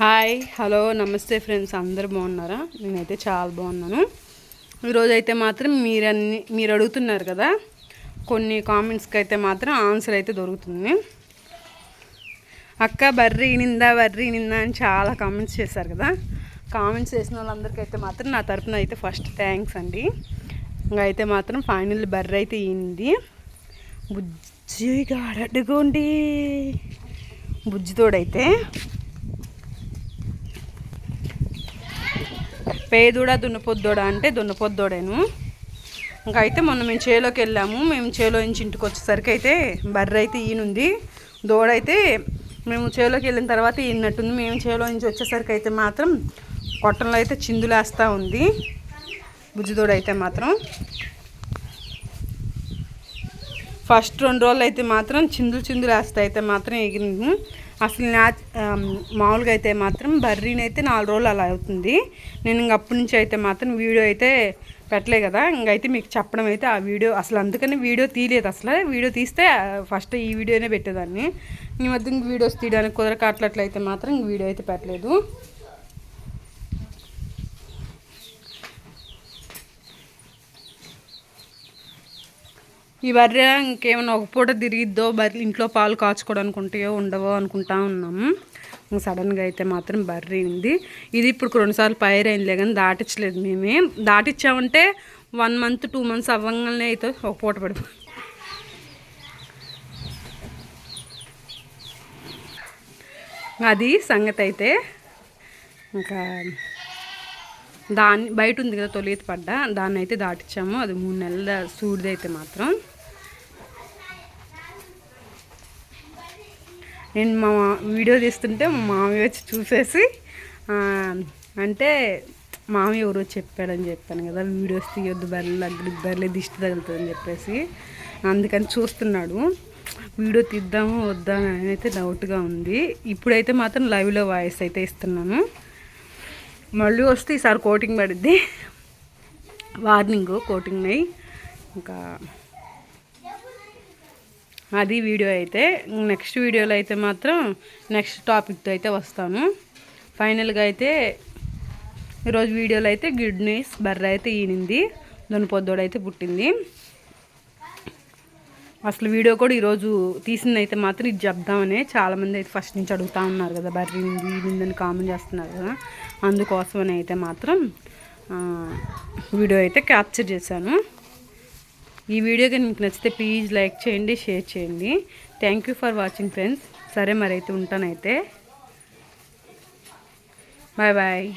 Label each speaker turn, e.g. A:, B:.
A: Hi hello నమస్తే friends అందరు బాగున్నారా? నేనైతే చాలా బాగున్నాను. ఈరోజు అయితే మాత్రం మీరన్ని మీరు అడుగుతున్నారు కదా కొన్ని కామెంట్స్కి అయితే మాత్రం ఆన్సర్ అయితే దొరుకుతుంది. అక్క బర్రీ నిందా బర్రీ నిందా అని చాలా కామెంట్స్ చేశారు కదా. కామెంట్స్ చేసిన వాళ్ళందరికీ అయితే మాత్రం నా తరపున అయితే ఫస్ట్ థ్యాంక్స్ అండి. ఇంకా అయితే మాత్రం ఫైనల్ బర్రీ అయితే అయింది బుజ్జిగా అడుగుండి బుజ్జితోడైతే పేదోడా దున్నపొద్దోడా అంటే దున్నపొద్దోడేను. ఇంకా అయితే మొన్న మేము చేలోకి వెళ్ళాము. మేము చేలో నుంచి ఇంటికి వచ్చేసరికి అయితే బర్రె అయితే ఈయనుంది దోడైతే మేము చేలోకి వెళ్ళిన తర్వాత ఈనట్టుంది. మేము చేలో నుంచి వచ్చేసరికి అయితే మాత్రం కొట్టంలో అయితే చిందులేస్తూ ఉంది. బుజ్జిదోడ అయితే మాత్రం. ఫస్ట్ రెండు రోజులు అయితే మాత్రం చిందులు చిందులు వేస్తే అయితే మాత్రం ఎగిరింది. అసలు నా మామూలుగా అయితే మాత్రం బర్రీని అయితే నాలుగు రోజులు అలా అవుతుంది. నేను ఇంక అప్పటి నుంచి అయితే మాత్రం వీడియో అయితే పెట్టలే కదా. ఇంకైతే మీకు చెప్పడం అయితే ఆ వీడియో అసలు అందుకని వీడియో తీయలేదు అసలు. వీడియో తీస్తే ఫస్ట్ ఈ వీడియోనే పెట్టేదాన్ని. ఈ మధ్య ఇంక వీడియోస్ తీయడానికి కుదరక అట్లట్లయితే మాత్రం ఇంక వీడియో అయితే పెట్టలేదు. ఈ బర్రె ఇంకేమైనా ఒక పూట తిరిగిద్దో బర్రె ఇంట్లో పాలు కాచుకోవడానికి ఉంటాయో ఉండవో అనుకుంటా ఉన్నాము సడన్గా అయితే మాత్రం బర్రె ఉంది ఇది ఇప్పుడు రెండుసార్లు పైరైందిలే కానీ దాటించలేదు మేమే. దాటిచ్చామంటే వన్ మంత్ టూ మంత్స్ అవ్వగానే అయితే ఒక పూట పడి అది సంగతి అయితే ఇంకా దాన్ని బయట ఉంది కదా తొలిత పడ్డ దాన్ని అయితే దాటించాము అది మూడు నెలల సూడిది అయితే మాత్రం. నేను మా వీడియో తీస్తుంటే మా మామయ్య వచ్చి చూసేసి అంటే మామయ్య ఎవరో చెప్పాడని చెప్పాను కదా వీడియోస్ తీయొద్దు బర్రెలు అగ్గి బర్రెలు దిష్టి తగులుతుందని చెప్పేసి అందుకని చూస్తున్నాడు. వీడియో తీద్దాము వద్దా అని అయితే డౌట్గా ఉంది. ఇప్పుడైతే మాత్రం లైవ్లో వాయిస్ అయితే ఇస్తున్నాను. మళ్ళీ వస్తే ఈసారి కోటింగ్ పడుద్ది. వార్నింగ్ కోటింగ్ అయి ఇంకా అది వీడియో అయితే నెక్స్ట్ వీడియోలో అయితే మాత్రం నెక్స్ట్ టాపిక్తో అయితే వస్తాను. ఫైనల్గా అయితే ఈరోజు వీడియోలో అయితే గుడ్ న్యూస్ బర్ర అయితే ఈనింది. దొని పొద్దోడైతే పుట్టింది. అసలు వీడియో కూడా ఈరోజు తీసింది అయితే మాత్రం ఇది చెప్దామనే చాలామంది అయితే ఫస్ట్ నుంచి అడుగుతూ ఉన్నారు కదా బర్రీ ఉంది ఉందని కామెంట్ చేస్తున్నారు కదా. అందుకోసమని అయితే మాత్రం వీడియో అయితే క్యాప్చర్ చేశాను. ఈ వీడియో కానీ మీకు నచ్చితే ప్లీజ్ లైక్ చేయండి షేర్ చేయండి. Thank you for watching friends సరే మరి అయితే ఉంటానైతే. Bye bye